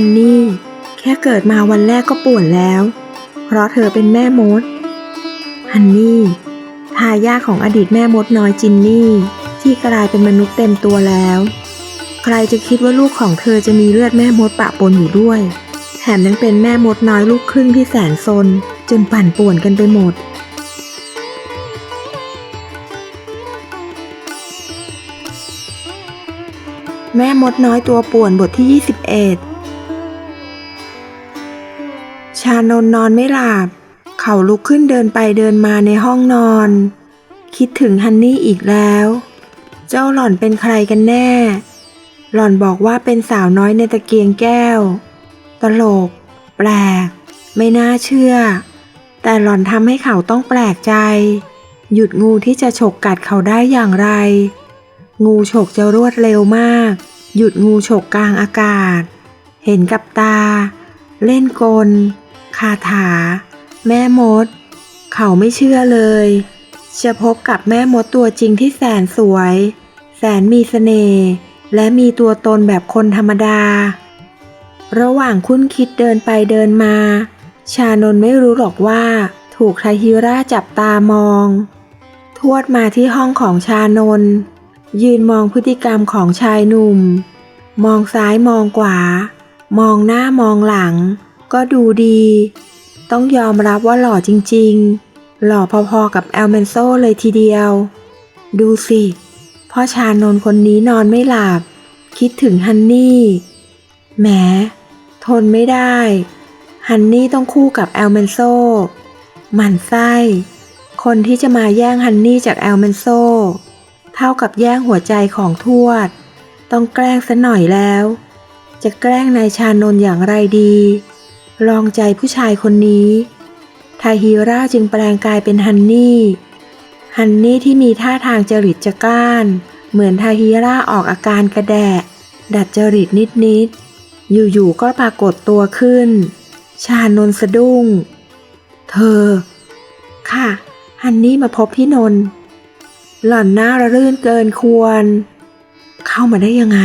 ฮันนี่ แค่เกิดมาวันแรกก็ป่วนแล้ว เพราะเธอเป็นแม่มด ฮันนี่ทายาทของอดีตแม่มดน้อยจินนี่ ที่กลายเป็นมนุษย์เต็มตัวแล้ว ใครจะคิดว่าลูกของเธอจะมีเลือดแม่มดปะปนอยู่ด้วย แถมยังเป็นแม่มดน้อยลูกครึ่งที่แสนซน จนปั่นป่วนกันไปหมดแม่มดน้อยตัวป่วนบทที่ 21านนท์นอนไม่หลับ เขาลุกขึ้นเดินไปเดินมาในห้องนอน คิดถึงฮันนี่อีกแล้ว เจ้าหล่อนเป็นใครกันแน่ หล่อนบอกว่าเป็นสาวน้อยในตะเกียงแก้ว ตลก แปลก ไม่น่าเชื่อ แต่หล่อนทำให้เขาต้องแปลกใจ หยุดงูที่จะฉกกัดเขาได้อย่างไร งูฉกจะรวดเร็วมาก หยุดงูฉกกลางอากาศ เห็นกับตาเล่นกล คาถา แม่มด เขาไม่เชื่อเลย จะพบกับแม่มดตัวจริงที่แสนสวย แสนมีเสน่ห์และมีตัวตนแบบคนธรรมดา ระหว่างคุ้นคิดเดินไปเดินมา ชานนไม่รู้หรอกว่า ถูกไทฮิราจับตามอง ทวดมาที่ห้องของชานน ยืนมองพฤติกรรมของชายหนุ่ม มองซ้ายมองขวา มองหน้ามองหลัง ก็ดูดี ต้องยอมรับว่าหล่อจริงๆ หล่อพอๆกับแอลเมนโซเลยทีเดียว ดูสิ พ่อชานนคนนี้นอนไม่หลับ คิดถึงฮันนี่แหมทนไม่ได้ ฮันนี่ต้องคู่กับแอลเมนโซหมั่นไส้ คนที่จะมาแย่งฮันนี่จากแอลเมนโซเท่ากับแย่งหัวใจของทวด ต้องแกล้งซะหน่อยแล้ว จะแกล้งนายชานนอย่างไรดี ลองใจผู้ชายคนนี้ทาฮิราจึงแปลงกายเป็นฮันนี่ ฮันนี่ที่มีท่าทางจริตจะก้าน เหมือนทาฮิราออกอาการกระแดะ ดัดจริตนิดๆ อยู่ๆ ก็ปรากฏตัวขึ้น ชานนสะดุ้ง เธอ ค่ะ ฮันนี่มาพบพี่นนท์หล่อนหน้าระรื่นเกินควร เข้ามาได้ยังไง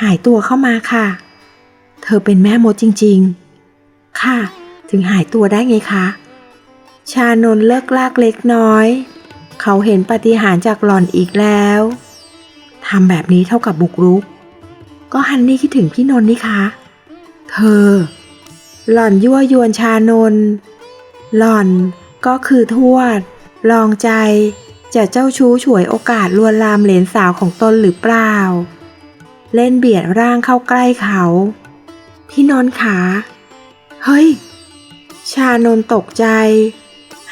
หายตัวเข้ามาค่ะ เธอเป็นแม่มดจริง ๆ ค่ะ ถึงหายตัวได้ไงคะ ชานนเลิกลากเล็กน้อย เขาเห็นปฏิหารจากหล่อนอีกแล้วทำแบบนี้เท่ากับบุกรุก ก็ฮันนี่คิดถึงพี่นนท์นี่คะ เธอ หล่อนยั่วยวนชานน หล่อนก็คือทวด ลองใจ จะเจ้าชู้ฉวยโอกาสลวนลามเหลนสาวของตนหรือเปล่า เล่นเบียดร่างเข้าใกล้เขา พี่นนท์ขา เฮ้ย ชานนตกใจ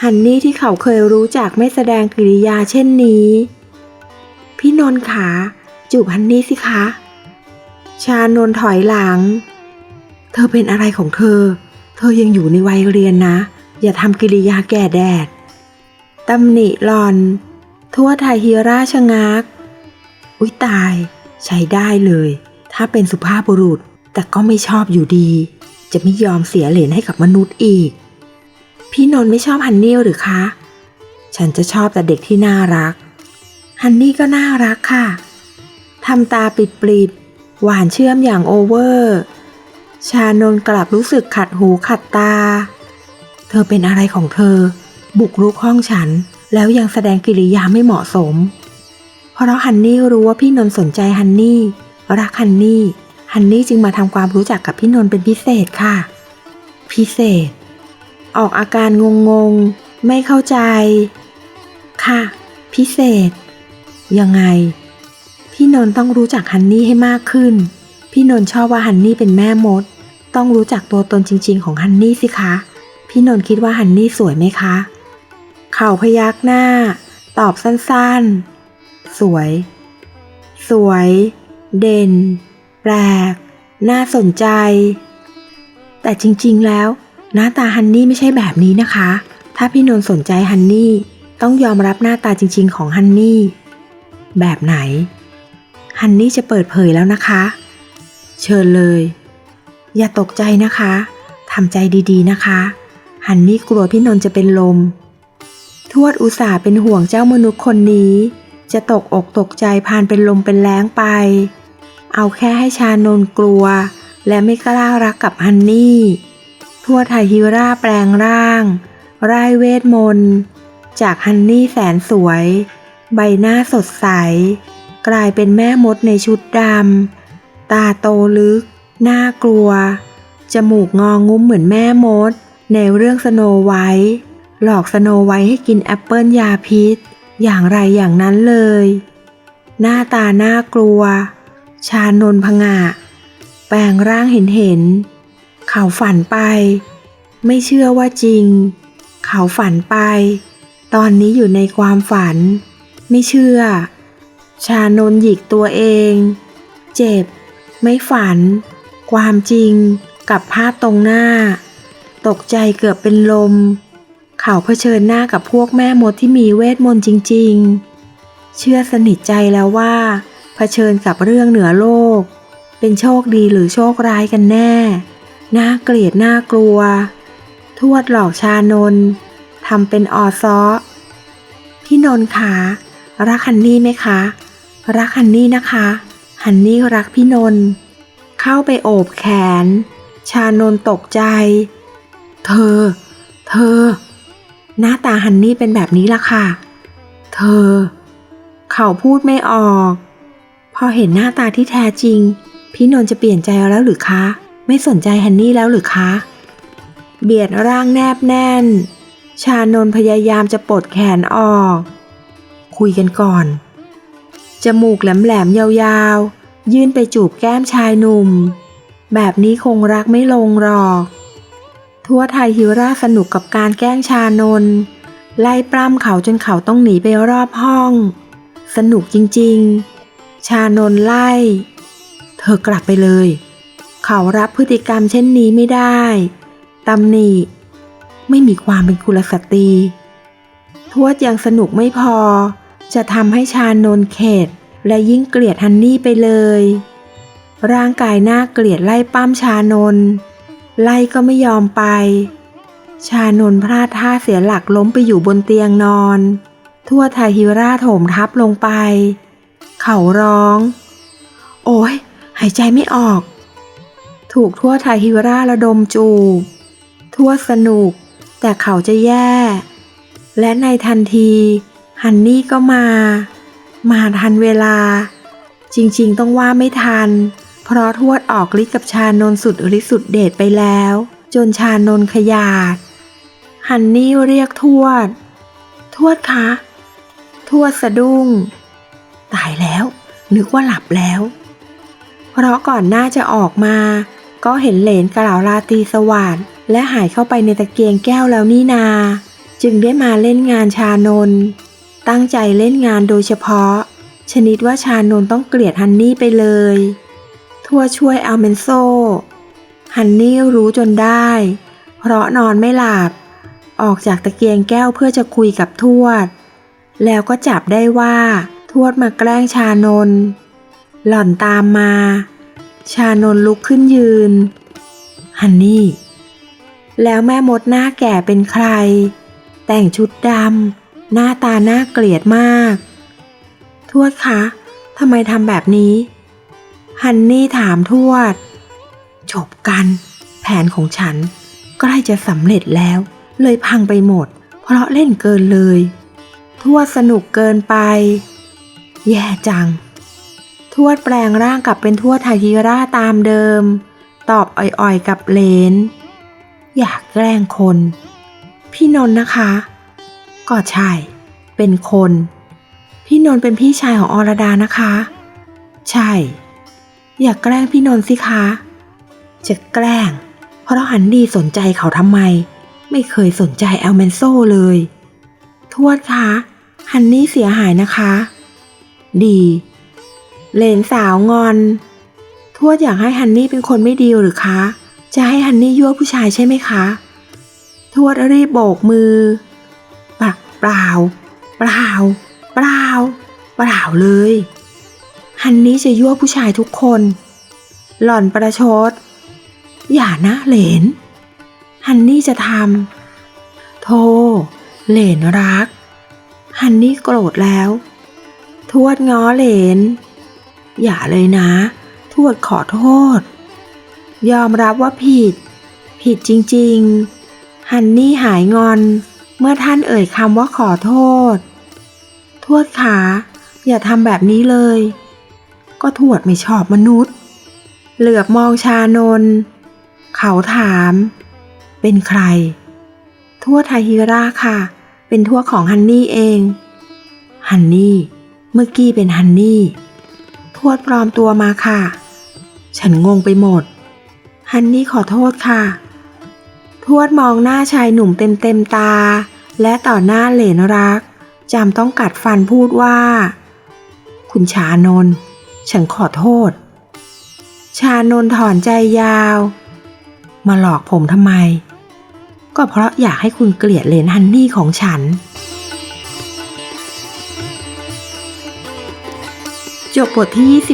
ฮันนี่ที่เขาเคยรู้จักไม่แสดงกิริยาเช่นนี้ พี่นนท์ขาจูบฮันนี่สิคะ ชานนถอยหลัง เธอเป็นอะไรของเธอ เธอยังอยู่ในวัยเรียนนะ อย่าทำกิริยาแก่แดดตำหนิหลอน ทั่วไทยฮีราชงัก อุ๊ยตาย ใช้ได้เลย ถ้าเป็นสุภาพบุรุษ แต่ก็ไม่ชอบอยู่ดี จะไม่ยอมเสียเหรียญให้กับมนุษย์อีก พี่นนท์ไม่ชอบฮันนี่หรือคะ ฉันจะชอบแต่เด็กที่น่ารัก ฮันนี่ก็น่ารักค่ะทำตาปิดปริบหวานเชื่อมอย่างโอเวอร์ ชานนกลับรู้สึกขัดหูขัดตา เธอเป็นอะไรของเธอ บุกรุกห้องฉัน แล้วยังแสดงกิริยาไม่เหมาะสม เพราะฮันนี่รู้ว่าพี่นนท์สนใจฮันนี่ รักฮันนี่ ฮันนี่จึงมาทำความรู้จักกับพี่นนท์เป็นพิเศษค่ะ พิเศษ ออกอาการงงๆไม่เข้าใจ ค่ะ พิเศษ ยังไง พี่นนท์ต้องรู้จักฮันนี่ให้มากขึ้น พี่นนท์ชอบว่าฮันนี่เป็นแม่มด ต้องรู้จักตัวตนจริง ๆ ของฮันนี่สิคะ พี่นนท์คิดว่าฮันนี่สวยไหมคะ เข่าพยักหน้า ตอบสั้นๆ สวย สวย เด่น ปลกน่าสนใจ แต่จริงๆ แล้ว หน้าตาฮันนี่ไม่ใช่แบบนี้นะคะ ถ้าพี่นนท์สนใจฮันนี่ต้องยอมรับหน้าตาจริง ๆ ของฮันนี่ แบบไหน ฮันนี่จะเปิดเผยแล้วนะคะ เชิญเลย อย่าตกใจนะคะทำใจดีๆนะคะ ฮันนี่กลัวพี่นนท์จะเป็นลม ทวดอุตส่าห์เป็นห่วงเจ้ามนุษย์คนนี้ จะตกอกตกใจพานเป็นลมเป็นแรงไป เอาแค่ให้ชานนกลัว และไม่กล้ารักกับฮันนี่ทั่วไทยฮิราแปลงร่าง ร่ายเวทมนต์ จากฮันนี่แสนสวย ใบหน้าสดใส กลายเป็นแม่มดในชุดดำ ตาโตลึกน่ากลัว จมูกงองุ้มเหมือนแม่มด ในเรื่องสโนไวท์หลอกสโนไวท์ให้กินแอปเปิลยาพิษ อย่างไรอย่างนั้นเลย หน้าตาน่ากลัว ชานนพงะแปลงร่างเห็นเห็น เขาฝันไป ไม่เชื่อว่าจริง เขาฝันไป ตอนนี้อยู่ในความฝัน ไม่เชื่อ ชานนหยิกตัวเอง เจ็บ ไม่ฝัน ความจริงกับภาพตรงหน้า ตกใจเกือบเป็นลม เขาเผชิญหน้ากับพวกแม่มดที่มีเวทมนต์จริง ๆ เชื่อสนิทใจแล้วว่า เผชิญกับเรื่องเหนือโลก เป็นโชคดีหรือโชคร้ายกันแน่ น่าเกลียดน่ากลัว ทวดหลอกชานนทำเป็นออซ้อ พี่นนท์คะรักฮันนี่ไหมคะ รักฮันนี่นะคะฮันนี่รักพี่นนท์เข้าไปโอบแขน ชานนตกใจ เธอ เธอ หน้าตาฮันนี่เป็นแบบนี้ละค่ะ เธอ เขาพูดไม่ออก พอเห็นหน้าตาที่แท้จริง พี่นนท์จะเปลี่ยนใจแล้วหรือคะ ไม่สนใจฮันนี่แล้วหรือคะ เบียดร่างแนบแน่น ชานนพยายามจะปลดแขนออก คุยกันก่อน จมูกแหลมๆยาวๆ ยื่นไปจูบแก้มชายหนุ่ม แบบนี้คงรักไม่ลงหรอก ทั่วไทยฮิวราสนุกกับการแกล้งชานนไล่ปล้ำเขาจนเขาต้องหนีไปรอบห้อง สนุกจริง ๆ ชานนไล่ เธอกลับไปเลย เขารับพฤติกรรมเช่นนี้ไม่ได้ตำหนิไม่มีความเป็นกุลสตรี ทวดยังสนุกไม่พอ จะทำให้ชานนเข็ดและยิ่งเกลียดฮันนี่ไปเลย ร่างกายน่าเกลียดไล่ปั้มชานน ไล่ก็ไม่ยอมไป ชานนพลาดท่าเสียหลักล้มไปอยู่บนเตียงนอน ทั่วไทฮิราโถมทับลงไป เขาร้อง โอ้ยหายใจไม่ออก ถูกทั่วไทฮิวราระดมจูบ ทั่วสนุก แต่เขาจะแย่ และในทันที ฮันนี่ก็มา มาทันเวลา จริงๆต้องว่าไม่ทัน เพราะทวดออกฤทธิ์กับชานนท์สุดฤทธิ์สุดเดชไปแล้ว จนชานนท์ขยาด ฮันนี่เรียกทวด ทวดคะ ทวดสะดุ้งายแล้ว นึกว่าหลับแล้ว เพราะก่อนหน้าจะออกมา ก็เห็นเหลนกล่าวราตีสวัสดิ์และหายเข้าไปในตะเกียงแก้วแล้วนี่นา จึงได้มาเล่นงานชานน ตั้งใจเล่นงานโดยเฉพาะ ชนิดว่าชานนต้องเกลียดฮันนี่ไปเลย ทั่วช่วยเอาเมนโซ ฮันนี่รู้จนได้ เพราะนอนไม่หลับ ออกจากตะเกียงแก้วเพื่อจะคุยกับทวด แล้วก็จับได้ว่า ทวดมาแกล้งชานน หล่อนตามมา ชานนลุกขึ้นยืน ฮันนี่ แล้วแม่มดหน้าแก่เป็นใคร แต่งชุดดำหน้าตาน่าเกลียดมาก ทวดคะทำไมทำแบบนี้ ฮันนี่ถามทวด จบกัน แผนของฉัน ใกล้จะสำเร็จแล้ว เลยพังไปหมด เพราะเล่นเกินเลย ทวดสนุกเกินไป แย่จัง ทวดแปลงร่างกลับเป็นทวดไทฮิราตามเดิม ตอบอ่อยๆกับเลน อยากแกล้งคน พี่นนท์นะคะ ก็ใช่ เป็นคน พี่นนท์เป็นพี่ชายของอรดานะคะ ใช่ อยากแกล้งพี่นนท์สิคะ จะแกล้ง เพราะฮันดีสนใจเขาทำไม ไม่เคยสนใจแอลเมนโซเลย ทวดคะ ฮันนี่เสียหายนะคะ ดี เหลนสาวงอน ทวดอยากให้ฮันนี่เป็นคนไม่ดีหรือคะ จะให้ฮันนี่ยั่วผู้ชายใช่ไหมคะ ทวดรีบโบกมือเปล่าเปล่า เปล่า เปล่า เปล่าเลย ฮันนี่จะยั่วผู้ชายทุกคน หล่อนประชด อย่านะเหลน ฮันนี่จะทำโท เหลนรัก ฮันนี่โกรธแล้ว ทวดง้อเหลน อย่าเลยนะ ทวดขอโทษ ยอมรับว่าผิด ผิดจริงๆ ฮันนี่หายงอน เมื่อท่านเอ่ยคำว่าขอโทษ ทวดขา อย่าทำแบบนี้เลย ก็ทวดไม่ชอบมนุษย์ เหลือบมองชานน เขาถาม เป็นใคร ทวดไทฮิราค่ะ เป็นทวดของฮันนี่เอง ฮันนี่ เมื่อกี้เป็นฮันนี่ ทวดปลอมตัวมาค่ะ ฉันงงไปหมด ฮันนี่ขอโทษค่ะ ทวดมองหน้าชายหนุ่มเต็มเต็มๆตา และต่อหน้าเหลนรักจำต้องกัดฟันพูดว่า คุณชานน ฉันขอโทษ ชานนถอนใจยาว มาหลอกผมทำไม ก็เพราะอยากให้คุณเกลียดเลนฮันนี่ของฉัน บทที่ 21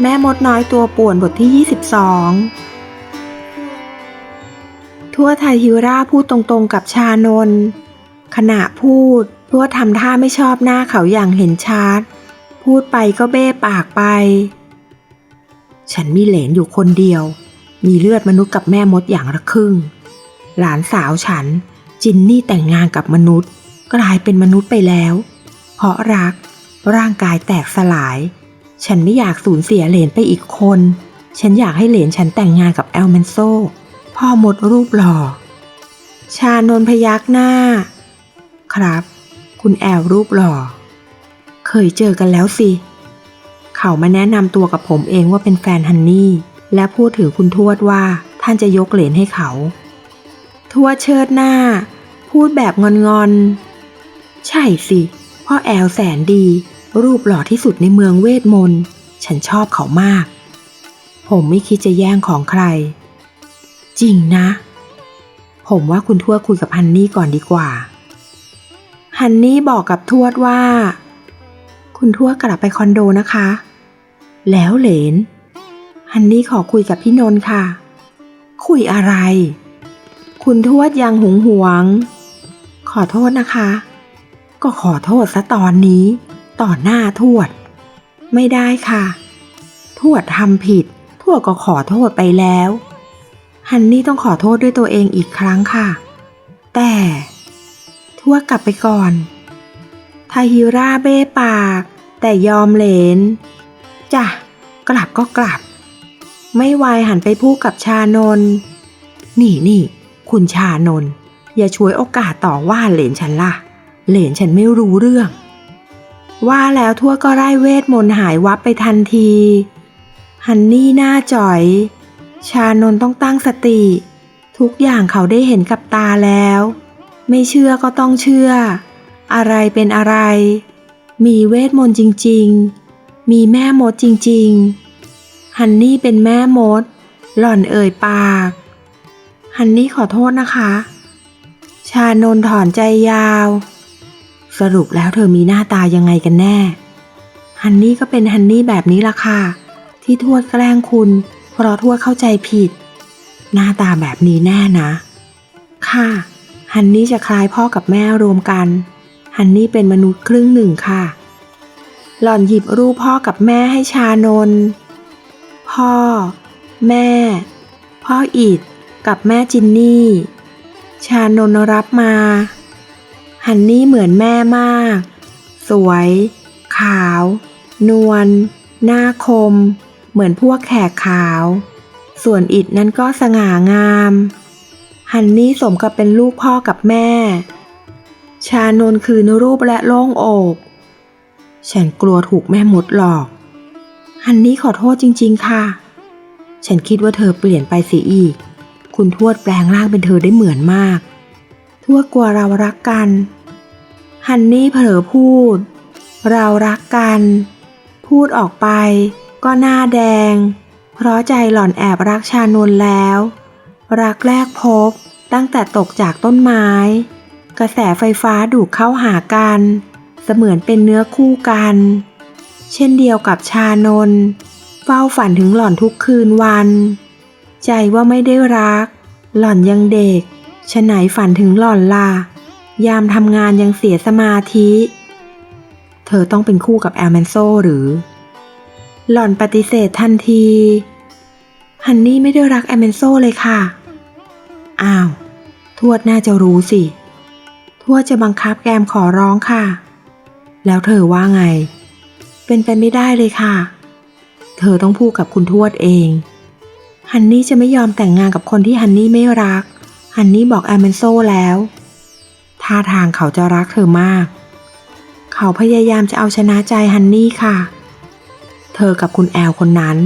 แม่มดน้อยตัวป่วนบทที่ 22 ทั่วไทยฮิราพูดตรงๆกับชานน ขณะพูดทั่วทำท่าไม่ชอบหน้าเขาอย่างเห็นชัด พูดไปก็เบ้ปากไป ฉันมีเหลนอยู่คนเดียว มีเลือดมนุษย์กับแม่มดอย่างละครึ่ง หลานสาวฉัน จินนี่แต่งงานกับมนุษย์ กลายเป็นมนุษย์ไปแล้ว เพราะรัก ร่างกายแตกสลาย ฉันไม่อยากสูญเสียเหลนไปอีกคน ฉันอยากให้เหลนฉันแต่งงานกับแอลเมนโซ พ่อหมดรูปหล่อ ชานนพยักหน้า ครับ คุณแอลรูปหล่อ เคยเจอกันแล้วสิ เขามาแนะนำตัวกับผมเองว่าเป็นแฟนฮันนี่ และพูดถึงคุณทวดว่าท่านจะยกเหรียญให้เขา ทั่วเชิดหน้า พูดแบบงอนๆ ใช่สิ พ่อแอลแสนดี รูปหล่อที่สุดในเมืองเวทมนต์ ฉันชอบเขามาก ผมไม่คิดจะแย่งของใคร จริงนะ ผมว่าคุณทวดคุยกับฮันนี่ก่อนดีกว่า ฮันนี่บอกกับทวดว่า คุณทวดกลับไปคอนโดนะคะ แล้วเหลนฮันนี่ขอคุยกับพี่นนท์ค่ะ คุยอะไร คุณทวดยังหงหวง ขอโทษนะคะ ก็ขอโทษซะตอนนี้ ต่อหน้าทวด ไม่ได้ค่ะ ทวดทำผิด ทวดก็ขอโทษไปแล้ว ฮันนี่ต้องขอโทษด้วยตัวเองอีกครั้งค่ะ แต่ ทวดกลับไปก่อนทาฮิราเบ้ปาก แต่ยอมเหลนจ้ะกลับก็กลับ ไม่วายหันไปพูดกับชานน นี่นี่ คุณชานนอย่าช่วยโอกาสต่อว่าเหลนฉันล่ะ เหลนฉันไม่รู้เรื่อง ว่าแล้วทั่วก็ไร้เวทมนต์หายวับไปทันที ฮันนี่หน้าจ่อย ชานนต้องตั้งสติ ทุกอย่างเขาได้เห็นกับตาแล้ว ไม่เชื่อก็ต้องเชื่อ อะไรเป็นอะไร มีเวทมนต์จริง ๆ มีแม่มดจริง ๆ ฮันนี่เป็นแม่มด หล่อนเอ่ยปาก ฮันนี่ขอโทษนะคะ ชานนถอนใจยาว สรุปแล้วเธอมีหน้าตายังไงกันแน่ ฮันนี่ก็เป็นฮันนี่แบบนี้ละค่ะ ที่ทวดแกล้งคุณ เพราะทวดเข้าใจผิด หน้าตาแบบนี้แน่นะ ค่ะ ฮันนี่จะคล้ายพ่อกับแม่รวมกัน ฮันนี่เป็นมนุษย์ครึ่งหนึ่งค่ะ หล่อนหยิบรูปพ่อกับแม่ให้ชานน พ่อ แม่ พ่ออิด กับแม่จินนี่ ชานนรับมา ฮันนี่เหมือนแม่มาก สวย ขาว นวล หน้าคม เหมือนพวกแขกขาว ส่วนอิดนั้นก็สง่างาม ฮันนี่สมกับเป็นลูกพ่อกับแม่ ชานนคืนรูปและโล่งอก ฉันกลัวถูกแม่มดหลอก ฮันนี่ขอโทษจริง ๆ ค่ะฉันคิดว่าเธอเปลี่ยนไปเสียอีก คุณทวดแปลงร่างเป็นเธอได้เหมือนมาก ทวดกลัวเรารักกัน ฮันนี่เผลอพูด เรารักกัน พูดออกไป ก็หน้าแดง เพราะใจหล่อนแอบรักชานนแล้ว รักแรกพบตั้งแต่ตกจากต้นไม้ กระแสไฟฟ้าดูเข้าหากัน เสมือนเป็นเนื้อคู่กัน เช่นเดียวกับชานนเฝ้าฝันถึงหล่อนทุกคืนวัน ใจว่าไม่ได้รัก หล่อนยังเด็กฉไหนฝันถึงหล่อนล่ะ ยามทำงานยังเสียสมาธิ เธอต้องเป็นคู่กับแอลแมนโซหรือ หล่อนปฏิเสธทันที ฮันนี่ไม่ได้รักแอลแมนโซเลยค่ะ อ้าว ทวดน่าจะรู้สิ ทวดจะบังคับแกมขอร้องค่ะ แล้วเธอว่าไง เป็นไปไม่ได้เลยค่ะ เธอต้องพูดกับคุณทวดเอง ฮันนี่จะไม่ยอมแต่งงานกับคนที่ฮันนี่ไม่รัก ฮันนี่บอกแอมเมนโซแล้ว ท่าทางเขาจะรักเธอมาก เขาพยายามจะเอาชนะใจฮันนี่ค่ะ เธอกับคุณแอลคนนั้น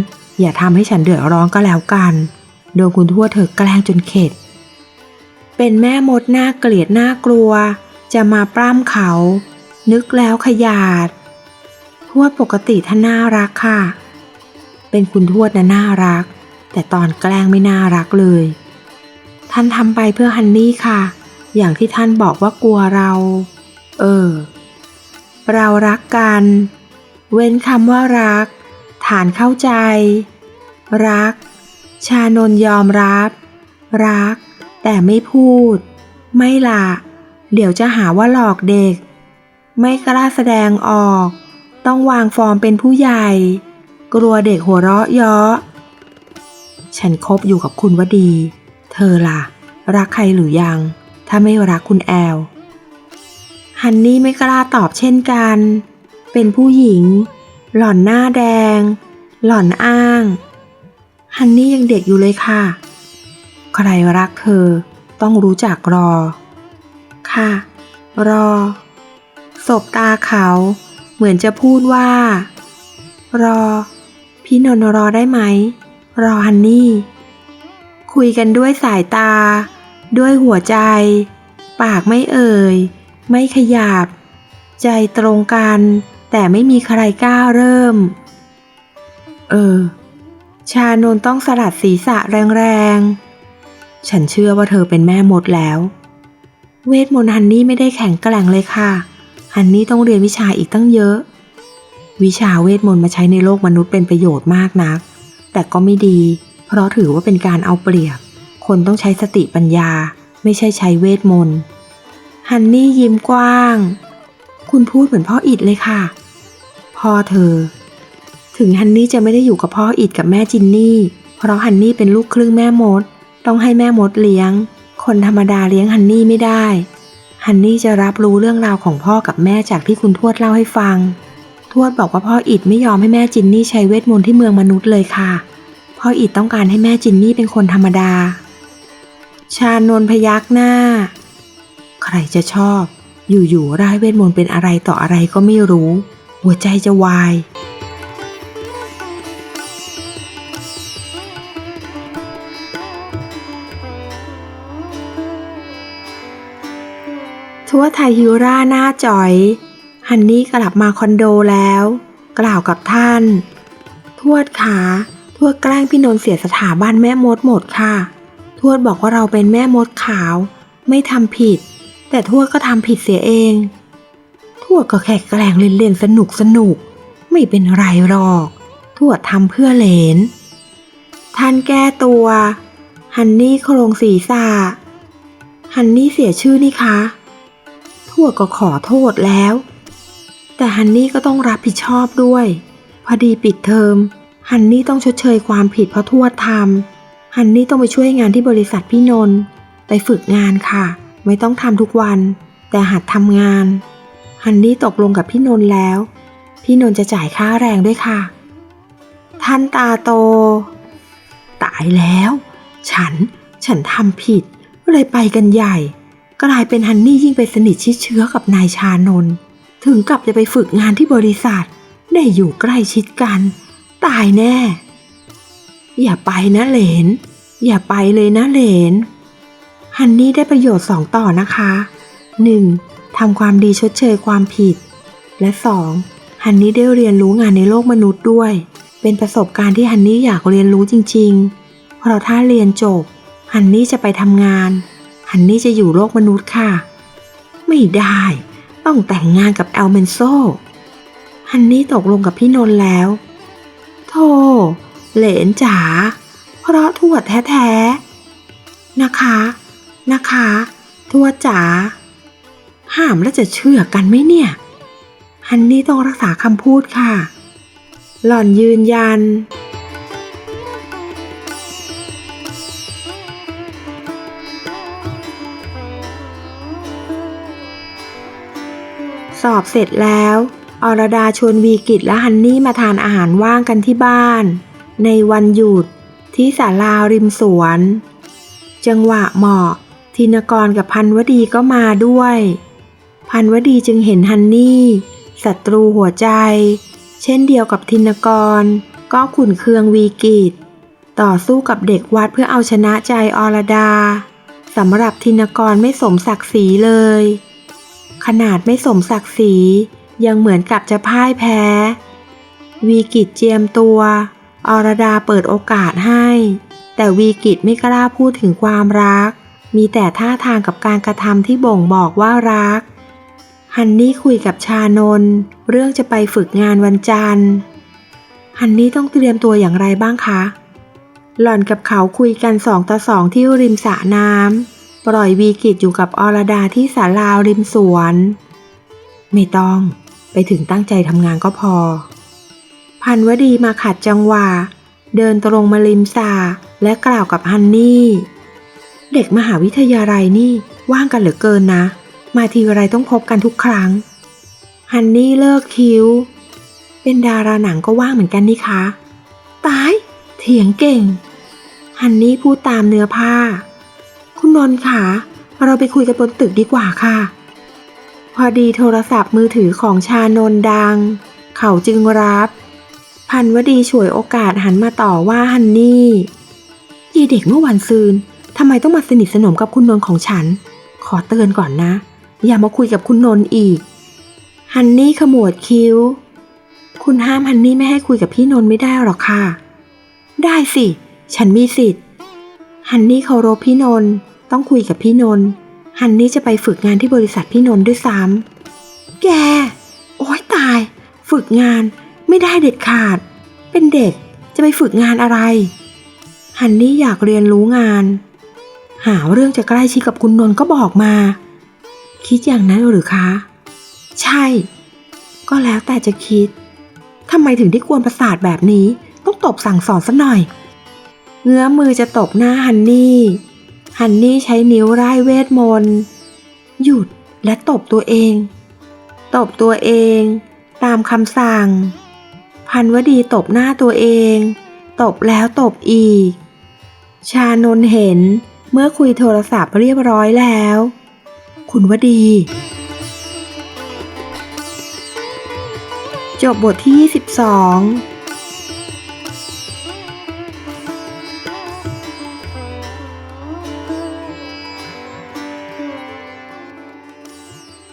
อย่าทำให้ฉันเดือดร้อนก็แล้วกัน โดนคุณทวดเธอแกล้งจนเข็ด เป็นแม่มดหน่าเกลียดหน่ากลัว จะมาปล้ำเขา นึกแล้วขยาดทวดปกติท่านน่ารักค่ะ เป็นคุณทวดนะน่ารัก แต่ตอนแกล้งไม่น่ารักเลย ท่านทำไปเพื่อฮันนี่ค่ะ อย่างที่ท่านบอกว่ากลัวเรา เออ เรารักกัน เว้นคำว่ารัก ฐานเข้าใจ รัก ชานนยอมรับ รัก แต่ไม่พูด ไม่ละเดี๋ยวจะหาว่าหลอกเด็ก ไม่กล้าแสดงออก ต้องวางฟอร์มเป็นผู้ใหญ่ กลัวเด็กหัวเราะเยาะ ฉันคบอยู่กับคุณวดี เธอล่ะ รักใครหรือยัง ถ้าไม่รักคุณแอล ฮันนี่ไม่กล้าตอบเช่นกัน เป็นผู้หญิง หล่อนหน้าแดง หล่อนอ้าง ฮันนี่ยังเด็กอยู่เลยค่ะ ใครรักเธอ ต้องรู้จักรอ ค่ะ รอศบตาเขา เหมือนจะพูดว่า รอ พี่นนรอได้ไหม รอฮันนี่ คุยกันด้วยสายตา ด้วยหัวใจ ปากไม่เอ่ย ไม่ขยับ ใจตรงกัน แต่ไม่มีใครกล้าเริ่ม เออ ชานนต้องสลัดศีรษะแรงๆ ฉันเชื่อว่าเธอเป็นแม่หมดแล้ว เวทมนต์ฮันนี่ไม่ได้แข็งแกร่งเลยค่ะ ฮันนี่ต้องเรียนวิชาอีกตั้งเยอะ วิชาเวทมนต์มาใช้ในโลกมนุษย์เป็นประโยชน์มากนัก แต่ก็ไม่ดี เพราะถือว่าเป็นการเอาเปรียบ คนต้องใช้สติปัญญา ไม่ใช่ใช้เวทมนต์ฮันนี่ยิ้มกว้าง คุณพูดเหมือนพ่ออิดเลยค่ะ พ่อเธอ ถึงฮันนี่จะไม่ได้อยู่กับพ่ออิดกับแม่จินนี่ เพราะฮันนี่เป็นลูกครึ่งแม่มด ต้องให้แม่มดเลี้ยง คนธรรมดาเลี้ยงฮันนี่ไม่ได้ ฮันนี่จะรับรู้เรื่องราวของพ่อกับแม่จากที่คุณทวดเล่าให้ฟัง ทวดบอกว่าพ่ออิดไม่ยอมให้แม่จินนี่ใช้เวทมนต์ที่เมืองมนุษย์เลยค่ะ พ่ออิดต้องการให้แม่จินนี่เป็นคนธรรมดา ชานนท์พยักหน้า ใครจะชอบ อยู่ๆร่ายเวทมนต์เป็นอะไรต่ออะไรก็ไม่รู้ หัวใจจะวายทั่วไทยฮิวราหน้าจ๋อย ฮันนี่กลับมาคอนโดแล้ว กล่าวกับท่าน ทวดขาทวดแกล้งพี่นนท์เสียสถาบันแม่มดหมดค่ะ ทวดบอกว่าเราเป็นแม่มดขาว ไม่ทำผิด แต่ทวดก็ทำผิดเสียเอง ทวดก็แค่แกล้งเล่นๆสนุกสนุก ไม่เป็นไรหรอก ทวดทำเพื่อเหลน ท่านแก้ตัว ฮันนี่โครงศีรษะฮันนี่เสียชื่อนี่คะทวดก็ขอโทษแล้ว แต่ฮันนี่ก็ต้องรับผิดชอบด้วย พอดีปิดเทอม ฮันนี่ต้องชดเชยความผิดเพราะทวดทำฮันนี่ต้องไปช่วยงานที่บริษัทพี่นนท์ไปฝึกงานค่ะ ไม่ต้องทำทุกวัน แต่หัดทำงาน ฮันนี่ตกลงกับพี่นนท์แล้ว พี่นนท์จะจ่ายค่าแรงด้วยค่ะ ท่านตาโต ตายแล้ว ฉัน ฉันทำผิดเลยไปกันใหญ่ กลายเป็นฮันนี่ยิ่งไปสนิทชิดเชื้อกับนายชานนท์ ถึงกลับจะไปฝึกงานที่บริษัท ได้อยู่ใกล้ชิดกัน ตายแน่ อย่าไปนะเหลน อย่าไปเลยนะเหลน ฮันนี่ได้ประโยชน์สองต่อนะคะ 1. ทำความดีชดเชยความผิด และ 2. ฮันนี่ได้เรียนรู้งานในโลกมนุษย์ด้วย เป็นประสบการณ์ที่ฮันนี่อยากเรียนรู้จริง ๆ เพราะถ้าเรียนจบ ฮันนี่จะไปทำงาน ฮันนี่จะอยู่โลกมนุษย์ค่ะ ไม่ได้ ต้องแต่งงานกับแอลเมนโซฮันนี่ตกลงกับพี่นนท์แล้ว โธ่เหลนจ๋า เพราะทวดแท้ๆ นะคะ นะคะ ทวดจ๋า ห้ามแล้วจะเชื่อกันไหมเนี่ย ฮันนี่ต้องรักษาคำพูดค่ะ หล่อนยืนยัน อบเสร็จแล้ว อรดาชวนวีกิตและฮันนี่มาทานอาหารว่างกันที่บ้าน ในวันหยุดที่ศาลาริมสวน จังหวะเหมาะธินกรกับพันวดีก็มาด้วย พันวดีจึงเห็นฮันนี่ศัตรูหัวใจ เช่นเดียวกับธินกร ก็ขุนเคืองวีกิตต่อสู้กับเด็กวัดเพื่อเอาชนะใจอรดาสำหรับธินกรไม่สมศักดิ์ศรีเลย ขนาดไม่สมศักดิ์ศรียังเหมือนกับจะพ่ายแพ้ วีกิตเจียมตัว อรดาเปิดโอกาสให้ แต่วีกิตไม่กล้าพูดถึงความรัก มีแต่ท่าทางกับการกระทำที่บ่งบอกว่ารัก ฮันนี่คุยกับชานน เรื่องจะไปฝึกงานวันจันทร์ ฮันนี่ต้องเตรียมตัวอย่างไรบ้างคะ หล่อนกับเขาคุยกันสองต่อสองที่ริมสระน้ำ ปล่อยวีกิตอยู่กับอรดาที่ศาลาริมสวน ไม่ต้องไปถึงตั้งใจทำงานก็พอ พันวดีมาขัดจังหวะ เดินตรงมาริมสระและกล่าวกับฮันนี่ เด็กมหาวิทยาลัยนี่ว่างกันเหลือเกินนะ มาทีไรต้องพบกันทุกครั้ง ฮันนี่เลิกคิ้ว เป็นดาราหนังก็ว่างเหมือนกันนี่คะ ตาย เถียงเก่ง ฮันนี่พูดตามเนื้อผ้า คุณนนท์ค่ะ เราไปคุยกันบนตึกดีกว่าค่ะ พอดีโทรศัพท์มือถือของชานนดัง เขาจึงรับ พันวดีฉวยโอกาสหันมาต่อว่าฮันนี่ยีเด็กเมื่อวันซืนทำไมต้องมาสนิทสนมกับคุณนนท์ของฉัน ขอเตือนก่อนนะ อย่ามาคุยกับคุณนนท์อีก ฮันนี่ขมวดคิ้ว คุณห้ามฮันนี่ไม่ให้คุยกับพี่นนท์ไม่ได้หรอกค่ะ ได้สิ ฉันมีสิทธิ์ ฮันนี่เคารพพี่นนท์ ต้องคุยกับพี่นนท์ฮันนี่จะไปฝึกงานที่บริษัทพี่นนท์ด้วยซ้ำแก โอ๊ยตาย ฝึกงานไม่ได้เด็ดขาด เป็นเด็กจะไปฝึกงานอะไร ฮันนี่อยากเรียนรู้งาน หาเรื่องจะใกล้ชิดกับคุณนนท์ก็บอกมา คิดอย่างนั้นหรือคะ ใช่ ก็แล้วแต่จะคิดทำไมถึงได้กวนประสาทแบบนี้ ต้องตบสั่งสอนซะหน่อย เงื้อมือจะตบหน้าฮันนี่ ฮันนี่ใช้นิ้วร่ายเวทมนต์ หยุดและตบตัวเอง ตบตัวเอง ตามคำสั่ง พันวดีตบหน้าตัวเอง ตบแล้วตบอีก ชานนเห็นเมื่อคุยโทรศัพท์เรียบร้อยแล้ว คุณวดี จบบทที่ 22